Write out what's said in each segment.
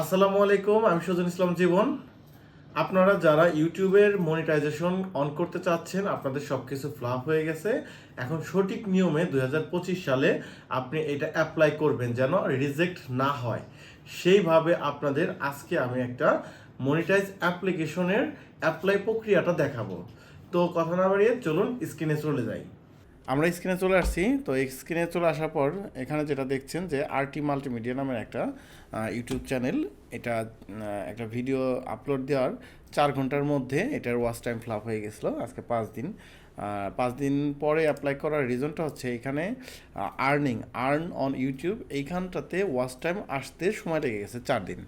আসসালামু আলাইকুম, আমি সুজন ইসলাম জীবন। আপনারা যারা ইউটিউবের মনিটাইজেশন অন করতে চাচ্ছেন, আপনাদের সব কিছু ফ্লাপ হয়ে গেছে। এখন সঠিক নিয়মে দু হাজার পঁচিশ সালে আপনি এটা অ্যাপ্লাই করবেন যেন রিজেক্ট না হয়। সেইভাবে আপনাদের আজকে আমি একটা মনিটাইজ অ্যাপ্লিকেশনের অ্যাপ্লাই প্রক্রিয়াটা দেখাবো। তো কথা না বাড়িয়ে চলুন স্ক্রিনে চলে যাই। আমরা স্ক্রিনে চলে আসছি। তো এই স্ক্রিনে চলে আসার পর এখানে যেটা দেখছেন যে আরটি মাল্টিমিডিয়া নামের একটা ইউটিউব চ্যানেল এটা একটা ভিডিও আপলোড দেওয়ার চার ঘণ্টার মধ্যে এটার ওয়াচ টাইম ফ্লাপ হয়ে গেছিল আজকে পাঁচ দিন। পাঁচ দিন পরে অ্যাপ্লাই করার রিজনটা হচ্ছে এখানে আর্নিং আর্ন অন ইউটিউব এইখানটাতে ওয়াচ টাইম আসতে সময় লেগে গেছে চার দিন।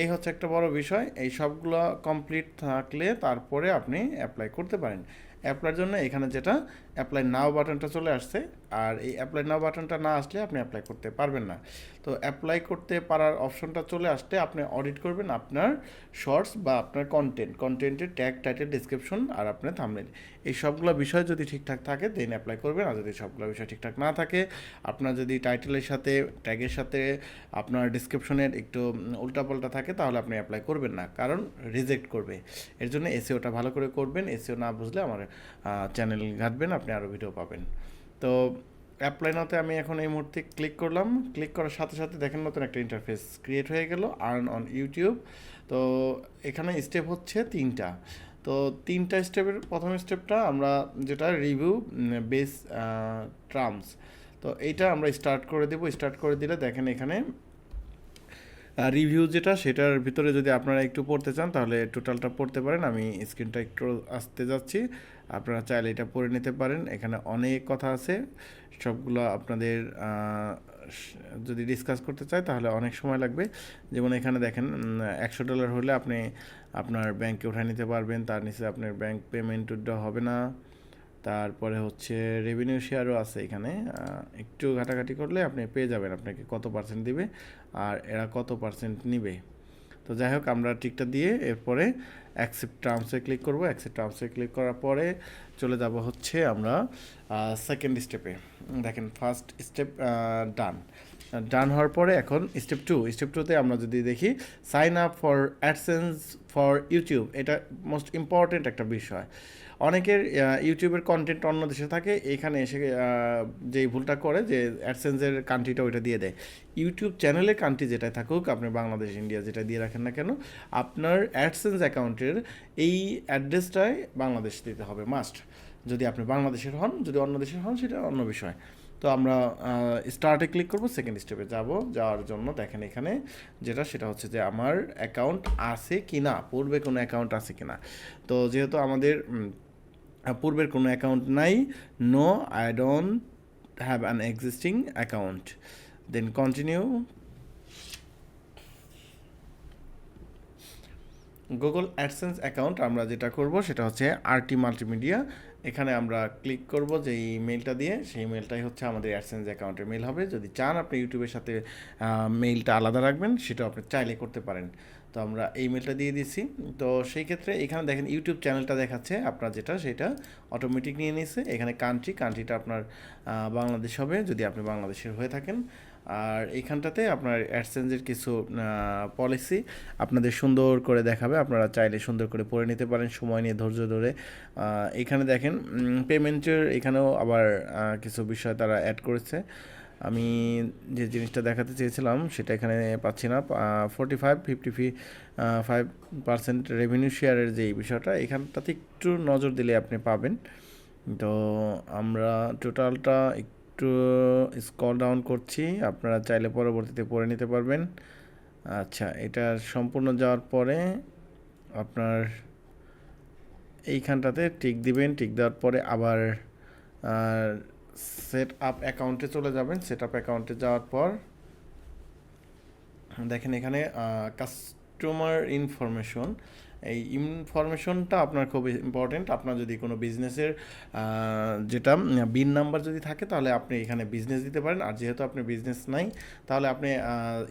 এই হচ্ছে একটা বড় বিষয়। এই সবগুলো কমপ্লিট থাকলে তারপরে আপনি অ্যাপ্লাই করতে পারেন। অ্যাপ্লাইয়ের জন্য এখানে যেটা অ্যাপ্লাই নাও বাটনটা চলে আসছে, আর এই অ্যাপ্লাই নাও বাটনটা না আসলে আপনি অ্যাপ্লাই করতে পারবেন না। তো অ্যাপ্লাই করতে পারার অপশনটা চলে আসতে আপনি অডিট করবেন আপনার শর্টস বা আপনার কন্টেন্ট কন্টেন্টের ট্যাগ টাইটেল ডিসক্রিপশন আর আপনার থামলেন এই সবগুলো বিষয় যদি ঠিকঠাক থাকে দেন অ্যাপ্লাই করবেন। আর যদি সবগুলো বিষয় ঠিকঠাক না থাকে, আপনার যদি টাইটেলের সাথে ট্যাগের সাথে আপনার ডিসক্রিপশনের একটু উল্টাপাল্টা থাকে, তাহলে আপনি অ্যাপ্লাই করবেন না। কারণ রিজেক্ট করবে। এর জন্য এসিওটা ভালো করে করবেন। এসিও না বুঝলে আমার চ্যানেল ঘাটবেন আপনি আরও ভিডিও পাবেন। তো অ্যাপ্লাই নাতে আমি এখন এই মুহূর্তে ক্লিক করলাম। ক্লিক করার সাথে সাথে দেখেন নতুন একটা ইন্টারফেস ক্রিয়েট হয়ে গেল আর্ন অন ইউটিউব তো এখানে স্টেপ হচ্ছে তিনটা। তো তিনটা স্টেপের প্রথম স্টেপটা আমরা যেটা রিভিউ বেস ট্রামস তো এইটা আমরা স্টার্ট করে দেবো। স্টার্ট করে দিলে দেখেন এখানে রিভিউ যেটা, সেটার ভিতরে যদি আপনারা একটু পড়তে চান, তাহলে টোটালটা পড়তে পারেন। আমি স্ক্রিনটা একটু আসতে যাচ্ছি। আপনারা চাইলে এটা পড়ে নিতে পারেন। এখানে অনেক কথা আছে। সবগুলো আপনাদের যদি ডিসকাস করতে চাই তাহলে অনেক সময় লাগবে। যেমন এখানে দেখেন একশো ডলার হলে আপনি আপনার ব্যাংকে উঠায় নিতে পারবেন। তার নিচে আপনার ব্যাংক পেমেন্ট হবে না। তারপরে হচ্ছে রেভিনিউ শেয়ারও আছে এখানে। একটু ঘাটাঘাটি করলে আপনি পেয়ে যাবেন, আপনাকে কত পার্সেন্ট দিবে আর এরা কত পার্সেন্ট নিবে। তো যাই হোক, আমরা টিকটা দিয়ে এরপরে অ্যাকসেপ্ট টার্মসে ক্লিক করব। অ্যাকসেপ্ট টার্মসে ক্লিক করার পরে চলে যাব হচ্ছে আমরা সেকেন্ড স্টেপে দেখেন ফার্স্ট স্টেপ ডান ডান হওয়ার পরে এখন স্টেপ টু স্টেপ টুতে আমরা যদি দেখি sign up for AdSense for YouTube এটা মোস্ট ইম্পর্টেন্ট একটা বিষয়। অনেকের ইউটিউবের কন্টেন্ট অন্য দেশে থাকে, এখানে এসে যেই ভুলটা করে, যে অ্যাডসেন্সের কান্ট্রিটা ওইটা দিয়ে দেয়। ইউটিউব চ্যানেলে কান্ট্রি যেটাই থাকুক, আপনি বাংলাদেশ ইন্ডিয়া যেটা দিয়ে রাখেন না কেন, আপনার অ্যাডসেন্স অ্যাকাউন্টের এই অ্যাড্রেসটাই বাংলাদেশ দিতে হবে মাস্ট যদি আপনি বাংলাদেশের হন, যদি অন্য দেশের হন, সেটা অন্য বিষয়। তো আমরা স্টার্টে ক্লিক করব সেকেন্ড স্টেপে যাব, যাওয়ার জন্য দেখেন এখানে যেটা, সেটা হচ্ছে যে আমার অ্যাকাউন্ট আছে কি না পূর্বে কোনো অ্যাকাউন্ট আছে কি না তো যেহেতু আমাদের পূর্বের কোনো অ্যাকাউন্ট নাই no I don't have an existing account then continue Google AdSense account আমরা যেটা করব সেটা হচ্ছে আরটি মাল্টিমিডিয়া। এখানে আমরা ক্লিক করব যে ইমেলটা দিয়ে। সেই মেলটাই হচ্ছে আমাদের অ্যাডসেন্স অ্যাকাউন্টের মেল হবে। যদি চান আপনি ইউটিউবের সাথে মেইলটা আলাদা রাখবেন সেটা আপনি চাইলে করতে পারেন। তো আমরা এই মেলটা দিয়ে দিচ্ছি তো সেই ক্ষেত্রে এখানে দেখেন ইউটিউব চ্যানেলটা দেখাচ্ছে আপনার যেটা, সেটা অটোমেটিক নিয়ে নিয়েছে এখানে কান্ট্রি কান্ট্রিটা আপনার বাংলাদেশ হবে যদি আপনি বাংলাদেশের হয়ে থাকেন। আর এইখানটাতে আপনার অ্যাডসেন্সের কিছু পলিসি আপনাদের সুন্দর করে দেখাবে। আপনারা চাইলে সুন্দর করে পড়ে নিতে পারেন, সময় নিয়ে ধৈর্য ধরে। এখানে দেখেন পেমেন্টের এখানেও আবার কিছু বিষয় তারা অ্যাড করেছে। আমি যে জিনিসটা দেখাতে চেয়েছিলাম, সেটা এখানে পাচ্ছি না। ফোর্টি ফাইভ ফিফটি ফি ফাইভ পার্সেন্ট রেভিনিউ শেয়ারের যে বিষয়টা, এখানটাতে একটু নজর দিলে আপনি পাবেন। তো আমরা টোটালটা একটু স্কল ডাউন করছি, আপনারা চাইলে পরবর্তীতে পড়ে নিতে পারবেন। আচ্ছা এটা সম্পূর্ণ যাওয়ার পরে আপনার এইখানটাতে টিক দিবেন টিক দেওয়ার পরে আবার সেট আপ অ্যাকাউন্টে চলে যাবেন। সেট আপ অ্যাকাউন্টে যাওয়ার পর, দেখেন এখানে কাস্টমার ইনফরমেশন এই ইনফরমেশনটা আপনার খুব ইম্পর্টেন্ট আপনার যদি কোনো বিজনেসের যেটা বিন নাম্বার যদি থাকে, তাহলে আপনি এখানে বিজনেস দিতে পারেন। আর যেহেতু আপনি বিজনেস নাই, তাহলে আপনি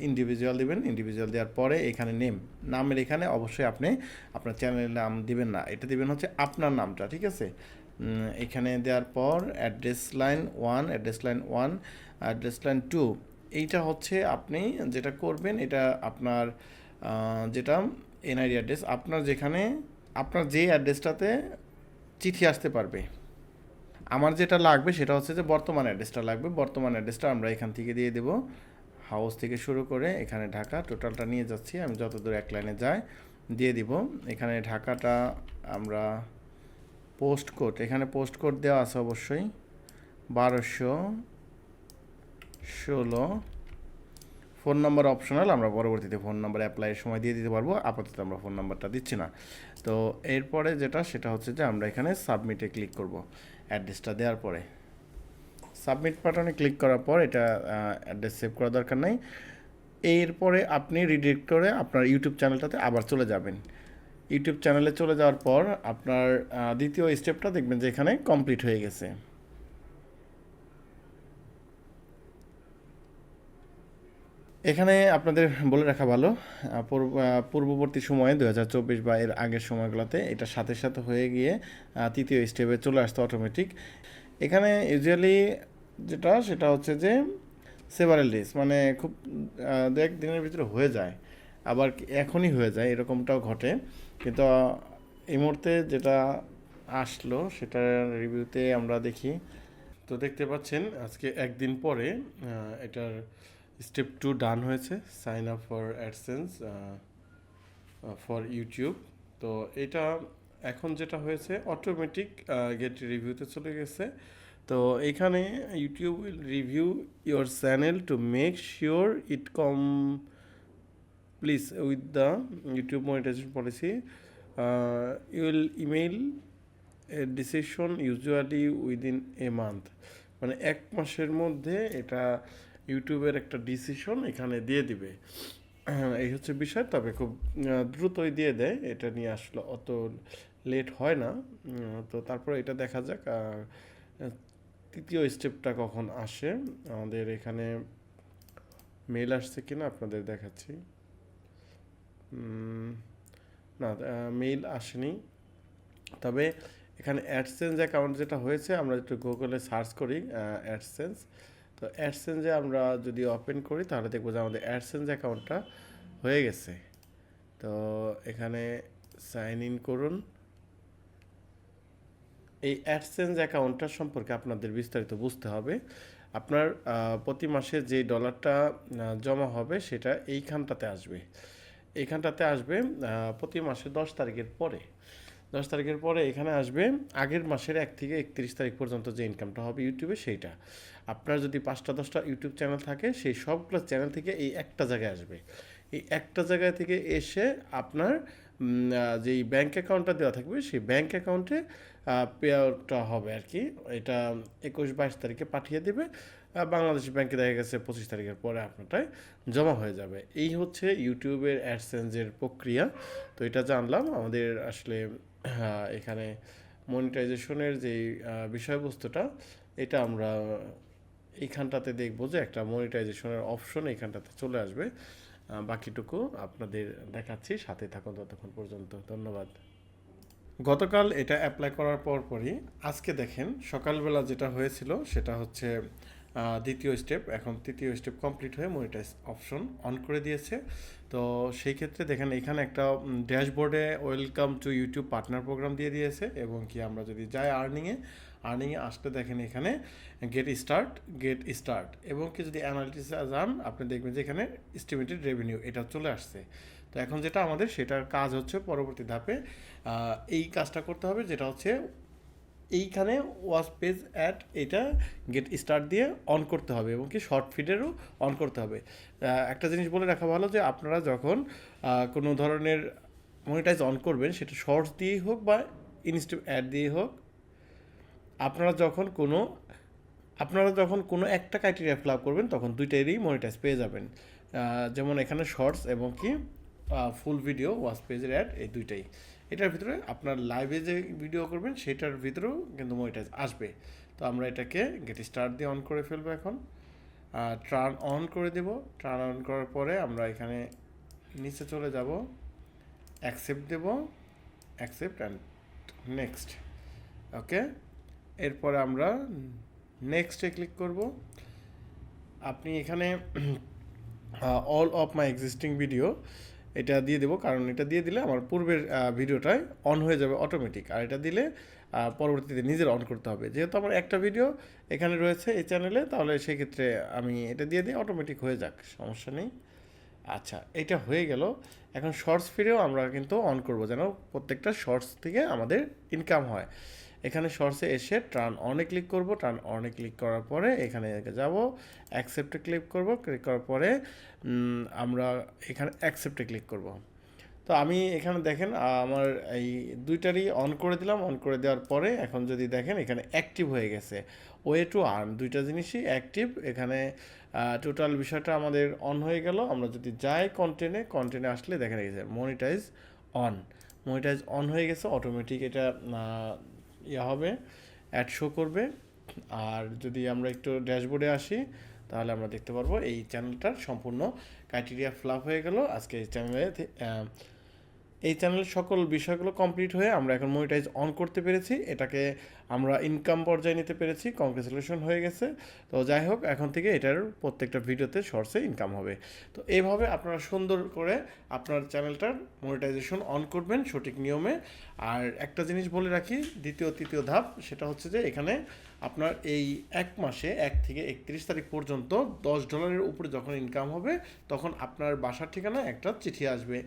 ইন্ডিভিজুয়াল দিবেন। ইন্ডিভিজুয়াল দেওয়ার পরে এখানে নেম নামের এখানে অবশ্যই আপনি আপনার চ্যানেলের নাম দিবেন না। এটা দিবেন হচ্ছে আপনার নামটা, ঠিক আছে? এখানে দেওয়ার পর address line one address line one address line two এইটা হচ্ছে আপনি যেটা করবেন, এটা আপনার যেটা এনআইডি অ্যাড্রেস আপনার যেখানে, আপনার যে অ্যাড্রেসটাতে চিঠি আসতে পারবে। আমার যেটা লাগবে সেটা হচ্ছে যে বর্তমান অ্যাড্রেসটা লাগবে। বর্তমান অ্যাড্রেসটা আমরা এখান থেকে দিয়ে দেব। হাউস থেকে শুরু করে এখানে ঢাকা টোটালটা নিয়ে যাচ্ছি। আমি যতদূর এক লাইনে যাই, দিয়ে দিব। এখানে ঢাকাটা আমরা পোস্ট কোড, এখানে পোস্ট কোড দেওয়া আছে অবশ্যই। বারোশো ষোলো। ফোন নাম্বার অপশনাল, আমরা পরবর্তীতে ফোন নাম্বার অ্যাপ্লাইয়ের সময় দিয়ে দিতে পারব। আপাতত আমরা ফোন নাম্বারটা দিচ্ছি না। তো এরপরে যেটা, সেটা হচ্ছে যে আমরা এখানে সাবমিটে ক্লিক করব অ্যাড্রেসটা দেওয়ার পরে। সাবমিট বাটনে ক্লিক করার পর এটা অ্যাড্রেস সেভ করা দরকার নেই। এরপরে আপনি রিডিরেক্ট করে আপনার ইউটিউব চ্যানেলটাতে আবার চলে যাবেন। ইউটিউব চ্যানেলে চলে যাওয়ার পর আপনার দ্বিতীয় স্টেপটা দেখবেন যে এখানে কমপ্লিট হয়ে গেছে। এখানে আপনাদের বলে রাখা ভালো পূর্ব- পূর্ববর্তী সময়ে দু হাজার চব্বিশ বা এর আগের সময়গুলোতে এটা সাথে সাথে হয়ে গিয়ে তৃতীয় স্টেপে চলে আসতো অটোমেটিক এখানে ইউজুয়ালি যেটা, সেটা হচ্ছে যে সেভারেল ডেজ মানে খুব দু এক দিনের ভিতরে হয়ে যায়। আবার এখনই হয়ে যায়, এরকমটাও ঘটে। কিন্তু এই মুহূর্তে যেটা আসলো সেটা রিভিউতে আমরা দেখি। তো দেখতে পাচ্ছেন, আজকে একদিন পরে এটার স্টেপ টু ডান হয়েছে, sign up for AdSense for YouTube. তো এটা এখন যেটা হয়েছে, অটোমেটিক গেট রিভিউতে চলে গেছে। তো এখানে YouTube will review your channel to make sure it complies with the YouTube monetization policy you will email a decision usually within a month মানে এক মাসের মধ্যে এটা ইউটিউবের একটা ডিসিশন এখানে দিয়ে দিবে। এই হচ্ছে বিষয়। তবে খুব দ্রুতই দিয়ে দেয়। এটা নিয়ে আসলে অত লেট হয় না। তো তারপরে এটা দেখা যাক তৃতীয় স্টেপটা কখন আসে। আমাদের এখানে মেল আসছে কিনা আপনাদের দেখাচ্ছি। না মেইল আসেনি। তবে এখানে অ্যাডসেন্স অ্যাকাউন্ট যেটা হয়েছে, আমরা একটু গুগলে সার্চ করি অ্যাডসেন্স তো অ্যাডসেন্সে আমরা যদি ওপেন করি, তাহলে দেখব যে আমাদের অ্যাডসেন্স অ্যাকাউন্টটা হয়ে গেছে। তো এখানে সাইন ইন করুন। এই অ্যাডসেন্স অ্যাকাউন্টটা সম্পর্কে আপনাদের বিস্তারিত বুঝতে হবে। আপনার প্রতি মাসে যে ডলারটা জমা হবে, সেটা এইখানটাতে আসবে। এইখানটাতে আসবে প্রতি মাসে দশ তারিখের পরে। দশ তারিখের পরে এখানে আসবে, আগের মাসের এক থেকে একত্রিশ তারিখ পর্যন্ত যে ইনকামটা হবে ইউটিউবে সেইটা। আপনার যদি পাঁচটা, দশটা ইউটিউব চ্যানেল থাকে, সেই সবগুলো চ্যানেল থেকে এই একটা জায়গায় আসবে। এই একটা জায়গা থেকে এসে আপনার যেই ব্যাঙ্ক অ্যাকাউন্টটা দেওয়া থাকবে, সেই ব্যাঙ্ক অ্যাকাউন্টে পে আউটটা হবে আর কি। এটা একুশ, বাইশ তারিখে পাঠিয়ে দেবে। বাংলাদেশ ব্যাংকে দেখা গেছে পঁচিশ তারিখের পরে আপনারটায় জমা হয়ে যাবে। এই হচ্ছে ইউটিউবের অ্যাডসেন্সের প্রক্রিয়া। তো এটা জানলাম, আমাদের আসলে এখানে মনিটাইজেশনের যে বিষয়বস্তুটা, এটা আমরা এইখানটাতে দেখব যে একটা মনিটাইজেশনের অপশন এইখানটাতে চলে আসবে। বাকিটুকু আপনাদের দেখাচ্ছি, সাথে থাকুন ততক্ষণ পর্যন্ত। ধন্যবাদ। গতকাল এটা অ্যাপ্লাই করার পর পরই আজকে দেখেন, সকালবেলা যেটা হয়েছিল সেটা হচ্ছে দ্বিতীয় স্টেপ এখন তৃতীয় স্টেপ কমপ্লিট হয়ে মনিটাইজ অপশন অন করে দিয়েছে। তো সেই ক্ষেত্রে দেখেন, এখানে একটা ড্যাশবোর্ডে welcome to YouTube partner program দিয়ে দিয়েছে এবং কি আমরা যদি যাই আর্নিংয়ে আর্নিংয়ে আসতে দেখেন এখানে গেট স্টার্ট গেট স্টার্ট এবং কি যদি অ্যানালিটিসে যান, আপনি দেখবেন যে এখানে এস্টিমেটেড রেভিনিউ এটা চলে আসছে। তো এখন যেটা আমাদের, সেটার কাজ হচ্ছে পরবর্তী ধাপে এই কাজটা করতে হবে, যেটা হচ্ছে এইখানে ওয়াচ পেজ অ্যাড এটা গেট স্টার্ট দিয়ে অন করতে হবে এবং কি শর্ট ফিডেরও অন করতে হবে। একটা জিনিস বলে রাখা ভালো যে আপনারা যখন কোনো ধরনের মনিটাইজ অন করবেন সেটা শর্টস দিয়েই হোক বা ইনস্টিভ অ্যাড দিয়েই হোক, আপনারা যখন কোনো, আপনারা যখন কোনো একটা ক্রাইটেরিয়া ফিল আপ করবেন তখন দুইটারই মনিটাইজ পেয়ে যাবেন। যেমন এখানে শর্টস এবং কি ফুল ভিডিও ওয়াচ পেজের অ্যাড এই দুইটাই। এটার ভিতরে আপনার লাইভে যে ভিডিও করবেন, সেটার ভিতরেও কিন্তু মনিটাইজ আসবে। তো আমরা এটাকে গেট স্টার্ট দিয়ে অন করে ফেলব এখন। ট্রান অন করে দেব। ট্রান অন করার পরে আমরা এখানে নিচে চলে যাব। অ্যাকসেপ্ট দেব। অ্যাকসেপ্ট অ্যান্ড নেক্সট ওকে এরপরে আমরা নেক্সটে ক্লিক করব। আপনি এখানে all of my existing video এটা দিয়ে দেবো, কারণ এটা দিয়ে দিলে আমার পূর্বের ভিডিওটাই অন হয়ে যাবে অটোমেটিক আর এটা দিলে পরবর্তীতে নিজের অন করতে হবে। যেহেতু আমার একটা ভিডিও এখানে রয়েছে এই চ্যানেলে তাহলে সেক্ষেত্রে আমি এটা দিয়ে দিই অটোমেটিক হয়ে যাক, সমস্যা নেই। আচ্ছা এটা হয়ে গেল। এখন শর্টস ফিরেও আমরা কিন্তু অন করব যেন প্রত্যেকটা শর্টস থেকে আমাদের ইনকাম হয়। এখানে শর্টসে এসে টার্ন অনে ক্লিক করব। টার্ন অনে ক্লিক করার পরে এখানে যাব অ্যাকসেপ্টে ক্লিক করব। ক্লিক করার পরে আমরা এখানে অ্যাকসেপ্টে ক্লিক করব। তো আমি এখানে দেখেন, আমার এই দুইটারই অন করে দিলাম। অন করে দেওয়ার পরে এখন যদি দেখেন, এখানে অ্যাক্টিভ হয়ে গেছে। ওয়ে টু আর্ন দুইটা জিনিসই অ্যাক্টিভ এখানে টোটাল বিষয়টা আমাদের অন হয়ে গেল। আমরা যদি যাই কন্টেনে কন্টেনে আসলে দেখা গেছে মনিটাইজ অন মনিটাইজ অন হয়ে গেছে অটোমেটিক এটা ইয়া হবে অ্যাড শো করবে। আর যদি আমরা একটু ড্যাশবোর্ডে আসি, তাহলে আমরা দেখতে পারব এই চ্যানেলটার সম্পূর্ণ ক্রাইটেরিয়া ফ্লাপ হয়ে গেল। আজকে এই চ্যানেলে এই চ্যানেলের সকল বিষয়গুলো কমপ্লিট হয়ে আমরা এখন মনিটাইজ অন করতে পেরেছি। এটাকে আমরা ইনকাম পর্যায়ে নিতে পেরেছি। কংগ্রেচুলেশন হয়ে গেছে। তো যাই হোক, এখন থেকে এটার প্রত্যেকটা ভিডিওতে শর্টসে ইনকাম হবে। তো এইভাবে আপনারা সুন্দর করে আপনার চ্যানেলটার মনিটাইজেশন অন করবেন সঠিক নিয়মে। আর একটা জিনিস বলে রাখি, দ্বিতীয়, তৃতীয় ধাপ সেটা হচ্ছে যে এখানে আপনার এই এক মাসে, এক থেকে একত্রিশ তারিখ পর্যন্ত দশ ডলারের উপরে যখন ইনকাম হবে, তখন আপনার বাসার ঠিকানা একটা চিঠি আসবে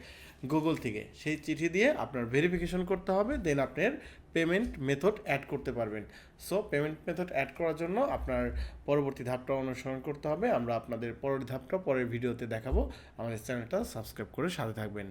গুগল থেকে। সেই চিঠি দিয়ে আপনার ভেরিফিকেশন করতে হবে দেন আপনার পেমেন্ট মেথড অ্যাড করতে পারবেন। সো পেমেন্ট মেথড অ্যাড করার জন্য আপনার পরবর্তী ধাপটা অনুসরণ করতে হবে। আমরা আপনাদের পরের ধাপটা পরের ভিডিওতে দেখাবো। আমাদের চ্যানেলটা সাবস্ক্রাইব করে সাথে থাকবেন।